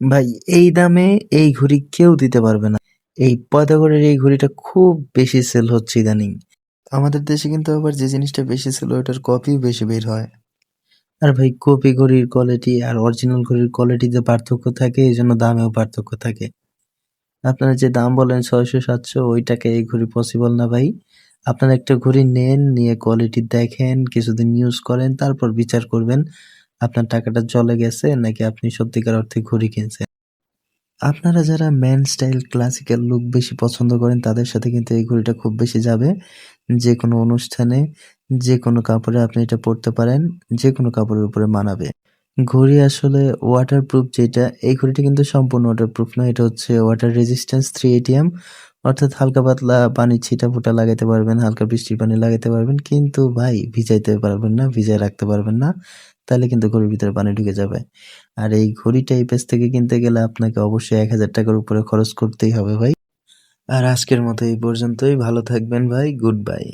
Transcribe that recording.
ভাই এই দামে এই ঘড়ি কেউ দিতে পারবে না। এই পয়তাগড়ের এই ঘড়িটা খুব বেশি সেল হচ্ছে ইদানিং। আমাদের দেশে কিন্তু আবার যে জিনিসটা বেশি হয় ওটার কপিও বেশি বের হয়। আর ভাই কপি ঘড়ির কোয়ালিটি আর অরিজিনাল ঘড়ির কোয়ালিটিতে পার্থক্য থাকে এই জন্য দামেও পার্থক্য থাকে। আপনারা যে দাম বলেন ছয়শো সাতশো ওই টাকায় এই ঘড়ি পসিবল না ভাই। আপনারা একটা ঘড়ি নেন, নিয়ে কোয়ালিটি দেখেন, কিছুদিন ইউজ করেন তারপর বিচার করবেন আপনার টাকাটা জলে গেছে নাকি আপনি সত্যিকার অর্থে ঘড়ি কিনছেন। আপনারা যারা ম্যান স্টাইল ক্লাসিক্যাল লুক বেশি পছন্দ করেন তাদের সাথে কিন্তু এই ঘড়িটা খুব বেশি যাবে। যেকোনো অনুষ্ঠানে, যেকোনো কাপড়ে আপনি এটা পরতে পারেন, যেকোনো কাপড়ের উপরে মানাবে। ঘড়ি আসলে ওয়াটারপ্রুফ যেটা, এই ঘড়িটা কিন্তু সম্পূর্ণ ওয়াটারপ্রুফ নয় এটা হচ্ছে ওয়াটার রেজিস্ট্যান্স 3 ATM অর্থাৎ হালকা পাতলা পানির ছিটা ফুটা লাগাইতে পারবেন, হালকা বৃষ্টির পানি লাগাইতে পারবেন। কিন্তু ভাই ভিজাইতে পারবেন না, ভিজায় রাখতে পারবেন না। তাহলে কিন্তু ঘড়ির ভিতরে পানি ঢুকে যাবে। আর এই ঘড়ি টাইপের থেকে কিনতে গেলে আপনাকে অবশ্যই এক হাজার টাকার উপরে খরচ করতেই হবে ভাই। আর আজকের মতো এই পর্যন্তই। ভালো থাকবেন ভাই। Good bye.